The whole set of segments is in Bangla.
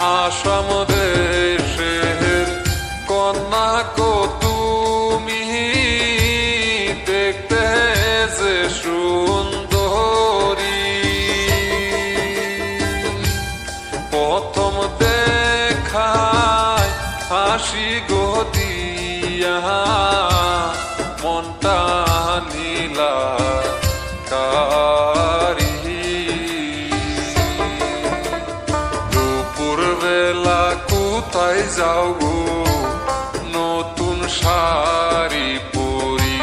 আসাম দেশের কন্যা দেখতে যে সুন্দরী। প্রথম দেখায় হাসি গো কোথায় যাও গো? নতুন শাড়ি পরি।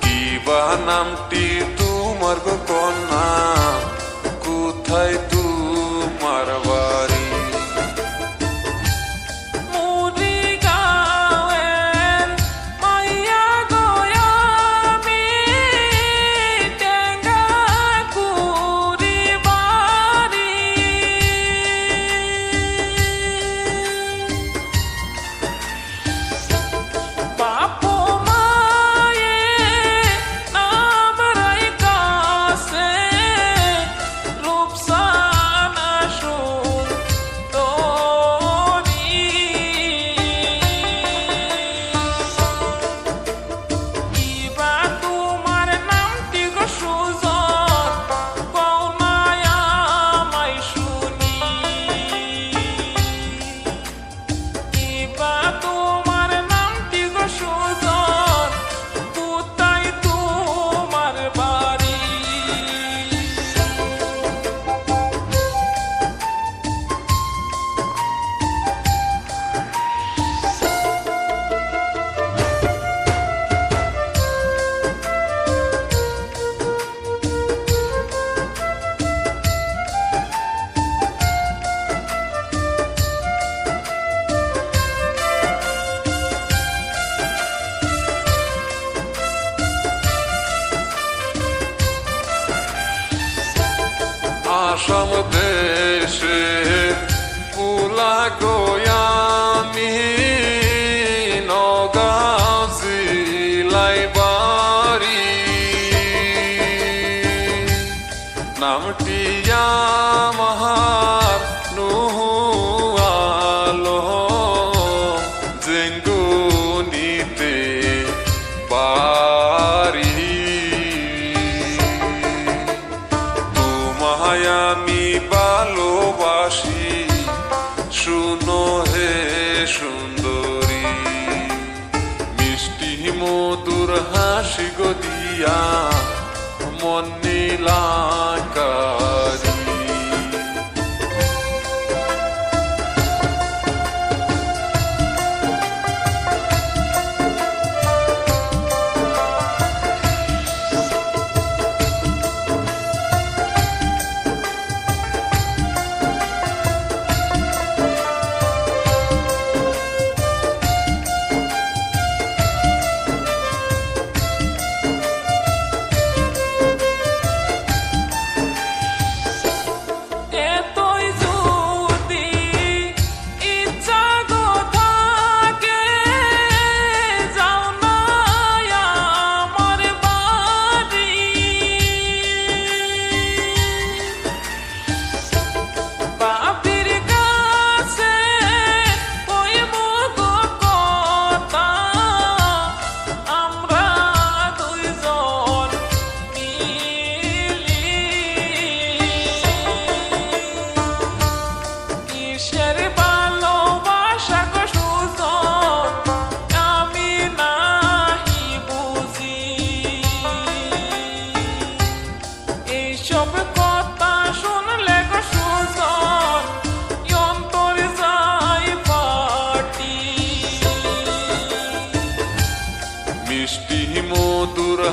কিবা নামটি তোমার গো কন্যা? কোথায় আসাম দেশে পুলা গোয়ামি তোমায় আমি ভালোবাসি। শুনো হে সুন্দরী মিষ্টি মধুর হাসি গদিয়া দিয়া মন নীলাকারী।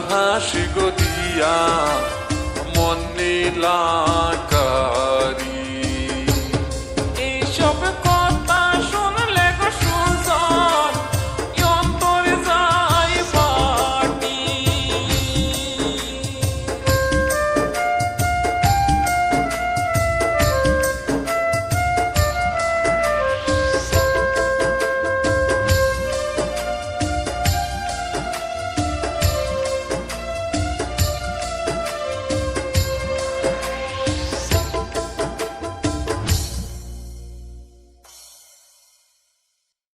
হাসি গদিয়া দিয়া মন নীলা